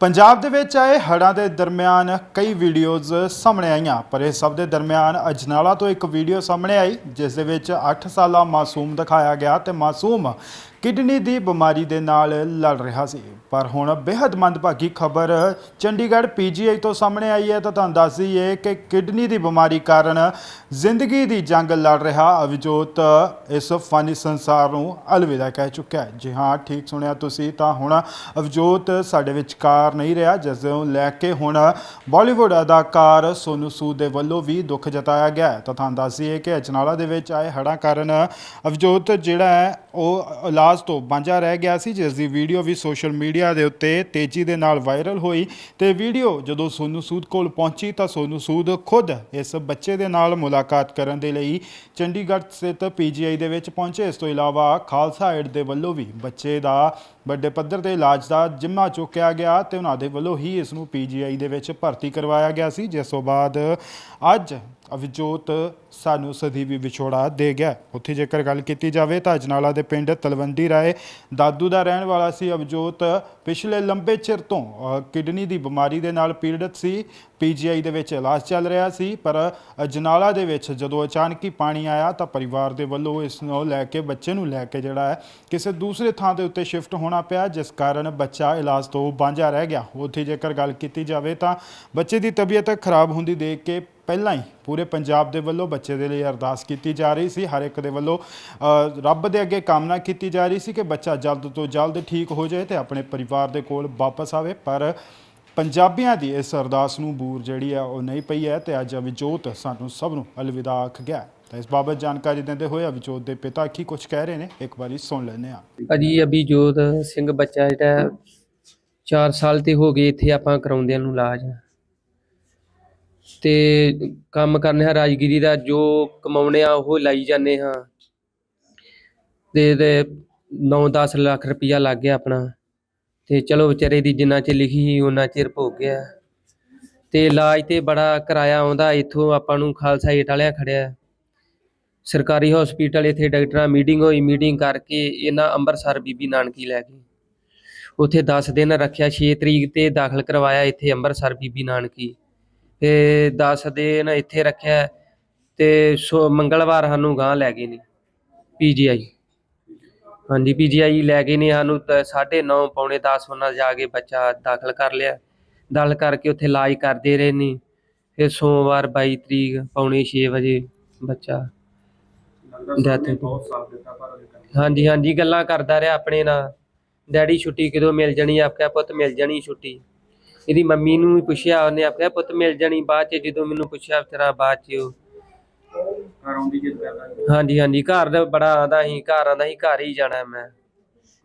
ਪੰਜਾਬ ਦੇ ਵਿੱਚ ਆਏ ਹੜ੍ਹਾਂ ਦੇ ਦਰਮਿਆਨ ਕਈ ਵੀਡੀਓਜ਼ ਸਾਹਮਣੇ ਆਈਆਂ, ਪਰ ਇਹ ਸਭ ਦੇ ਦਰਮਿਆਨ ਅਜਨਾਲਾ ਤੋਂ ਇੱਕ ਵੀਡੀਓ ਸਾਹਮਣੇ ਆਈ, ਜਿਸ ਦੇ ਵਿੱਚ 8 ਸਾਲਾ ਮਾਸੂਮ ਦਿਖਾਇਆ ਗਿਆ ਤੇ ਮਾਸੂਮ ਕਿਡਨੀ ਦੀ ਬਿਮਾਰੀ ਦੇ ਨਾਲ ਲੜ ਰਿਹਾ ਸੀ। ਪਰ ਹੁਣ ਬੇहद ਮੰਦਭਾਗੀ ਖਬਰ ਚੰਡੀਗੜ੍ਹ ਪੀਜੀਆਈ ਤੋਂ ਸਾਹਮਣੇ ਆਈ ਹੈ ਤਾਂ ਤੁਹਾਨੂੰ ਦੱਸ ਦਈਏ ਕਿ ਕਿਡਨੀ ਦੀ ਬਿਮਾਰੀ ਕਾਰਨ ਜ਼ਿੰਦਗੀ ਦੀ ਜੰਗ ਲੜ ਰਿਹਾ ਅਵਜੋਤ ਇਸ ਫਾਨੀ ਸੰਸਾਰ ਨੂੰ ਅਲਵਿਦਾ ਕਹਿ ਚੁੱਕਿਆ ਹੈ। ਜੀ ਹਾਂ, ਠੀਕ ਸੁਣਿਆ ਤੁਸੀਂ ਤਾਂ ਹੁਣ ਅਵਜੋਤ ਸਾਡੇ ਵਿਚਕਾਰ ਨਹੀਂ ਰਿਹਾ, ਜਿਸ ਨੂੰ ਲੈ ਕੇ ਹੁਣ ਬਾਲੀਵੁੱਡ ਅਦਾਕਾਰ ਸੋਨੂ ਸੂਦ ਦੇ ਵੱਲੋਂ ਵੀ ਦੁੱਖ ਜਤਾਇਆ ਗਿਆ ਹੈ। ਤਾਂ ਤੁਹਾਨੂੰ ਦੱਸ ਦਈਏ ਕਿ ਅਜਨਾਲਾ ਦੇ ਵਿੱਚ ਆਏ ਹੜ੍ਹਾਂ ਕਾਰਨ ਅਵਜੋਤ ਜਿਹੜਾ ਹੈ ਉਹ ਇਲਾਜ ਤੋਂ ਵਾਂਝਾ ਰਹਿ ਗਿਆ ਸੀ, ਜਿਸ ਦੀ ਵੀਡੀਓ ਵੀ ਸੋਸ਼ਲ ਮੀਡੀਆ ਦੇ ਉੱਤੇ ਤੇਜ਼ੀ ਦੇ ਨਾਲ ਵਾਇਰਲ ਹੋਈ ਤੇ ਵੀਡੀਓ ਜਦੋਂ ਸੋਨੂ ਸੂਦ ਕੋਲ ਪਹੁੰਚੀ ਤਾਂ ਸੋਨੂ ਸੂਦ ਖੁਦ ਇਸ ਬੱਚੇ ਦੇ ਨਾਲ ਮੁਲਾਕਾਤ ਕਰਨ ਦੇ ਲਈ ਚੰਡੀਗੜ੍ਹ ਸਥਿਤ ਪੀਜੀਆਈ ਦੇ ਵਿੱਚ ਪਹੁੰਚੇ। ਇਸ ਤੋਂ ਇਲਾਵਾ ਖਾਲਸਾ ਏਡ ਦੇ ਵੱਲੋਂ ਵੀ ਬੱਚੇ ਦਾ ਵੱਡੇ ਪੱਧਰ ਤੇ ਇਲਾਜ ਦਾ ਜਿੰਮਾ ਚੁੱਕਿਆ ਗਿਆ ਤੇ ਉਹਨਾਂ ਦੇ ਵੱਲੋਂ ਹੀ ਇਸ ਨੂੰ ਪੀਜੀਆਈ ਦੇ ਵਿੱਚ ਭਰਤੀ ਕਰਵਾਇਆ ਗਿਆ ਸੀ, ਜਿਸ ਤੋਂ ਬਾਅਦ ਅੱਜ ਅਵਜੋਤ ਸਾਨੂੰ ਸਦੀਵੀ ਵਿਛੋੜਾ ਦੇ ਗਿਆ। ਉੱਥੇ ਜੇਕਰ ਗੱਲ ਕੀਤੀ ਜਾਵੇ ਤਾਂ ਅਜਨਾਲਾ ਦੇ ਪਿੰਡ ਤਲਵੰਡੀ ਰਾਏ ਦਾਦੂ ਦਾ ਰਹਿਣ ਵਾਲਾ ਸੀ ਅਵਜੋਤ ਪਿਛਲੇ ਲੰਬੇ ਚਿਰ ਤੋਂ ਕਿਡਨੀ ਦੀ ਬਿਮਾਰੀ ਦੇ ਨਾਲ ਪੀੜਤ ਸੀ। ਪੀਜੀਆਈ ਦੇ ਵਿੱਚ ਇਲਾਜ ਚੱਲ ਰਿਹਾ ਸੀ, ਪਰ ਅਜਨਾਲਾ ਦੇ ਵਿੱਚ ਜਦੋਂ ਅਚਾਨਕ ਹੀ ਪਾਣੀ ਆਇਆ ਤਾਂ ਪਰਿਵਾਰ ਦੇ ਵੱਲੋਂ ਇਸ ਨੂੰ ਲੈ ਕੇ, ਬੱਚੇ ਨੂੰ ਲੈ ਕੇ ਜਿਹੜਾ ਹੈ, ਕਿਸੇ ਦੂਸਰੇ ਥਾਂ ਦੇ ਉੱਤੇ ਸ਼ਿਫਟ ਹੋਣਾ ਪਿਆ, ਜਿਸ ਕਾਰਨ ਬੱਚਾ ਇਲਾਜ ਤੋਂ ਵਾਂਝਾ ਰਹਿ ਗਿਆ। ਉੱਥੇ ਜੇਕਰ ਗੱਲ ਕੀਤੀ ਜਾਵੇ ਤਾਂ ਬੱਚੇ ਦੀ ਤਬੀਅਤ ਖਰਾਬ ਹੁੰਦੀ ਦੇਖ ਕੇ ਪਹਿਲਾਂ ਹੀ ਪੂਰੇ ਪੰਜਾਬ ਦੇ ਵੱਲੋਂ ਬੱਚੇ ਦੇ ਲਈ ਅਰਦਾਸ ਕੀਤੀ ਜਾ ਰਹੀ ਸੀ, ਹਰ ਇੱਕ ਦੇ ਵੱਲੋਂ ਰੱਬ ਦੇ ਅੱਗੇ ਕਾਮਨਾ ਕੀਤੀ ਜਾ ਰਹੀ ਸੀ ਕਿ ਬੱਚਾ ਜਲਦ ਤੋਂ ਜਲਦ ਠੀਕ ਹੋ ਜਾਏ ਤੇ ਆਪਣੇ ਪਰਿਵਾਰ ਦੇ ਕੋਲ ਵਾਪਸ ਆਵੇ, ਪਰ ਪੰਜਾਬੀਆਂ ਦੀ ਇਸ ਅਰਦਾਸ ਨੂੰ ਬੂਰ ਜਿਹੜੀ ਆ ਉਹ ਨਹੀਂ ਪਈ ਹੈ ਤੇ ਅੱਜ ਅਵਿਜੋਤ ਸਾਨੂੰ ਸਭ ਨੂੰ ਅਲਵਿਦਾ ਆਖ ਗਿਆ ਤਾਂ ਇਸ ਬਾਬਤ ਜਾਣਕਾਰੀ ਦਿੰਦੇ ਹੋਏ ਅਵਿਜੋਤ ਦੇ ਪਿਤਾ ਕੀ ਕੁਝ ਕਹਿ ਰਹੇ ਨੇ, ਇੱਕ ਵਾਰੀ ਸੁਣ ਲੈਂਦੇ ਹਾਂ। ਅਜੀ ਅਭਿਜੋਤ ਸਿੰਘ ਬੱਚਾ ਜਿਹੜਾ 4 ਸਾਲ ਤੇ ਹੋ ਗਏ, ਇੱਥੇ ਆਪਾਂ ਕਰਾਉਂਦੇ ਨੂੰ ਇਲਾਜ। ਤੇ ਕੰਮ ਕਰਨੇ ਆ, ਰਾਜਗੀਰੀ ਦਾ ਜੋ ਕਮਾਉਂਦੇ ਹਾਂ ਉਹ ਲਾਈ ਜਾਂਦੇ ਹਾਂ। ਅਤੇ ਤੇ 9-10 ਲੱਖ ਰੁਪਈਆ ਲੱਗ ਗਿਆ ਆਪਣਾ। ਅਤੇ ਚਲੋ ਵਿਚਾਰੇ ਦੀ ਜਿੰਨਾ ਚਿਰ ਲਿਖੀ ਸੀ, ਓਨਾ ਚਿਰ ਭੋਗ ਗਿਆ। ਅਤੇ ਇਲਾਜ ਤੇ ਬੜਾ ਕਿਰਾਇਆ ਆਉਂਦਾ, ਇੱਥੋਂ ਆਪਾਂ ਨੂੰ ਖਾਲਸਾ ਏਟ ਵਾਲਿਆਂ ਖੜਿਆ। ਸਰਕਾਰੀ ਹਸਪੀਟਲ ਇੱਥੇ ਡਾਕਟਰਾਂ ਮੀਟਿੰਗ ਹੋਈ ਮੀਟਿੰਗ ਕਰਕੇ ਇਹਨਾਂ ਅੰਮ੍ਰਿਤਸਰ ਬੀਬੀ ਨਾਨਕੀ ਲੈ ਗਏ। ਉੱਥੇ 10 ਦਿਨ ਰੱਖਿਆ 6 ਤਰੀਕ ਤੇ ਦਾਖਲ ਕਰਵਾਇਆ ਇੱਥੇ ਅੰਮ੍ਰਿਤਸਰ ਬੀਬੀ ਨਾਨਕੀ। ਤੇ 10 ਦਿਨ ਇੱਥੇ ਰੱਖਿਆ ਤੇ ਸੋ ਮੰਗਲਵਾਰ ਸਾਨੂੰ ਗਾਂ ਲੈ ਗਏ ਨੇ ਪੀਜੀਆਈ ਹਾਂਜੀ ਪੀਜੀਆਈ ਲੈ ਗਏ ਨੇ ਸਾਨੂੰ 9:30 ਪੌਣੇ 10 ਉਹਨਾਂ ਜਾ ਕੇ ਬੱਚਾ ਦਾਖਲ ਕਰ ਲਿਆ। ਦਾਖਲ ਕਰਕੇ ਉੱਥੇ ਇਲਾਜ ਕਰਦੇ ਰਹੇ ਨੇ। ਫਿਰ ਸੋਮਵਾਰ 22 ਤਰੀਕ ਪੌਣੇ 6 ਵਜੇ ਬੱਚਾ ਡੈਥ ਹਾਂਜੀ ਹਾਂਜੀ, ਗੱਲਾਂ ਕਰਦਾ ਰਿਹਾ ਆਪਣੇ ਨਾਲ। ਡੈਡੀ ਛੁੱਟੀ ਕਦੋਂ ਮਿਲ ਜਾਣੀ? ਆਖਿਆ ਪੁੱਤ ਮਿਲ ਜਾਣੀ ਛੁੱਟੀ? ਇਹਦੀ ਮੰਮੀ ਨੂੰ ਵੀ ਪੁੱਛਿਆ ਉਹਨੇ ਆਖਿਆ ਪੁੱਤ ਮਿਲ ਜਾਣੀ ਬਾਅਦ ਚ ਜਦੋਂ ਮੈਨੂੰ ਪੁੱਛਿਆ ਤੇਰਾ ਬਾਅਦ ਚ। ਉਹ ਹਾਂਜੀ ਹਾਂਜੀ ਘਰ ਦਾ ਬੜਾ ਆਂਦਾ ਸੀ ਘਰ ਆਂਦਾ ਸੀ ਘਰ ਹੀ ਜਾਣਾ ਮੈਂ।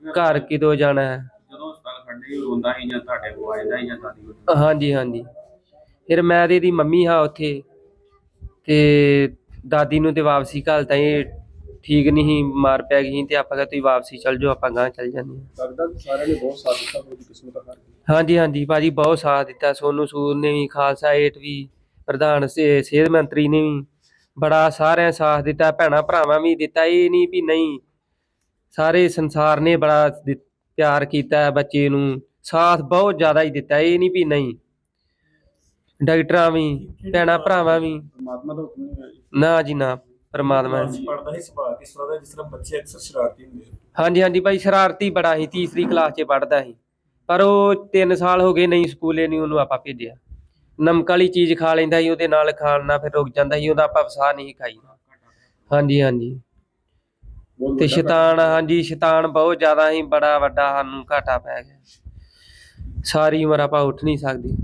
ਘਰ ਕਿਦੋਂ ਜਾਣਾ? ਹੈ ਜਦੋਂ ਹਸਪਤਾਲ ਖੜਦੇ ਹੀ ਰੋਂਦਾ ਸੀ ਜਾਂ ਤੁਹਾਡੇ ਕੋਲ ਆਇਦਾ ਸੀ ਜਾਂ ਦਾਦੀ ਕੋਲ। ਹਾਂਜੀ ਹਾਂਜੀ। ਫਿਰ ਮੈਂ ਤੇ ਇਹਦੀ ਮੰਮੀ ਹਾਂ ਉੱਥੇ ਤੇ ਦਾਦੀ ਨੂੰ ਤੇ ਵਾਪਸੀ ਘੱਲਤਾ ਇਹ ਠੀਕ ਨਹੀਂ ਸੀ ਮਾਰ ਪੈ ਗਈ ਸੀ ਤੇ ਆਪਾਂ ਕਿਹਾ ਤੁਸੀਂ ਵਾਪਸੀ ਚੱਲ ਜਾਓ ਆਪਾਂ ਗਾਂ ਚੱਲ ਜਾਂਦੇ ਹਾਂ। ਲੱਗਦਾ ਸਾਰਿਆਂ ਨੇ ਬਹੁਤ ਸਾਥ ਦਿੱਤਾ ਉਹਦੀ ਕਿਸਮਤ ਹਾਰ ਗਈ ਹਾਂਜੀ ਹਾਂਜੀ ਭਾਜੀ ਬਹੁਤ ਸਾਥ ਦਿੱਤਾ ਸੋਨੂ ਸੂਦ ਨੇ ਵੀ ਖਾਲਸਾ ਏਟ ਵੀ ਪ੍ਰਧਾਨ ਸੇ- ਸਿਹਤ ਮੰਤਰੀ ਨੇ ਵੀ। ਬੜਾ ਸਾਰਿਆਂ ਸਾਥ ਦਿੱਤਾ ਭੈਣਾ ਭਰਾਵਾਂ ਵੀ ਦਿੱਤਾ ਇਹ ਨਹੀਂ ਵੀ ਨਹੀਂ। ਸਾਰੇ ਸੰਸਾਰ ਨੇ ਬੜਾ ਦਿ- ਪਿਆਰ ਕੀਤਾ ਹੈ ਬੱਚੇ ਨੂੰ। ਸਾਥ ਬਹੁਤ ਜ਼ਿਆਦਾ ਹੀ ਦਿੱਤਾ ਇਹ ਨਹੀਂ ਵੀ ਨਹੀਂ। ਡਾਕਟਰਾਂ ਵੀ ਭੈਣਾ ਭਰਾਵਾਂ ਵੀ। ਪਰਮਾਤਮਾ ਦਾ ਹੁਕਮ ਨਹੀਂ ਹੈ ਜੀ। ਨਾ ਜੀ ਨਾ ਪਰਮਾਤਮਾ ਜੀ। ਪੜਦਾ ਹੀ ਸੁਭਾਅ ਕਿਸ ਤਰ੍ਹਾਂ ਦਾ ਜਿਸ ਤਰ੍ਹਾਂ ਬੱਚੇ ਅਕਸਰ ਸ਼ਰਾਰਤੀ ਹੁੰਦੇ ਆ। ਹਾਂਜੀ ਹਾਂਜੀ ਭਾਈ ਸ਼ਰਾਰਤੀ ਬੜਾ ਸੀ ਤੀਸਰੀ ਕਲਾਸ 'ਚ ਪੜਦਾ ਸੀ। ਪਰ ਉਹ 3 ਸਾਲ ਹੋ ਗਏ ਨਹੀਂ ਸਕੂਲੇ ਨਹੀਂ ਉਹਨੂੰ ਆਪਾਂ ਭੇਜਿਆ। ਨਮਕ ਵਾਲੀ ਚੀਜ਼ ਖਾ ਲੈਂਦਾ ਸੀ ਉਹਦੇ ਨਾਲ ਖਾਣ ਨਾਲ ਫਿਰ ਰੁਕ ਜਾਂਦਾ ਸੀ ਉਹਦਾ ਆਪਾਂ ਵਸਾ ਨਹੀਂ ਖਾਈ। ਹਾਂਜੀ ਹਾਂਜੀ। ਤੇ ਸ਼ੈਤਾਨ ਹਾਂਜੀ ਸ਼ੈਤਾਨ ਬਹੁਤ ਜ਼ਿਆਦਾ ਸੀ ਬੜਾ ਵੱਡਾ ਸਾਨੂੰ ਘਾਟਾ ਪੈ ਗਿਆ। ਸਾਰੀ ਉਮਰ ਆਪਾਂ ਉੱਠ ਨਹੀਂ ਸਕਦੇ।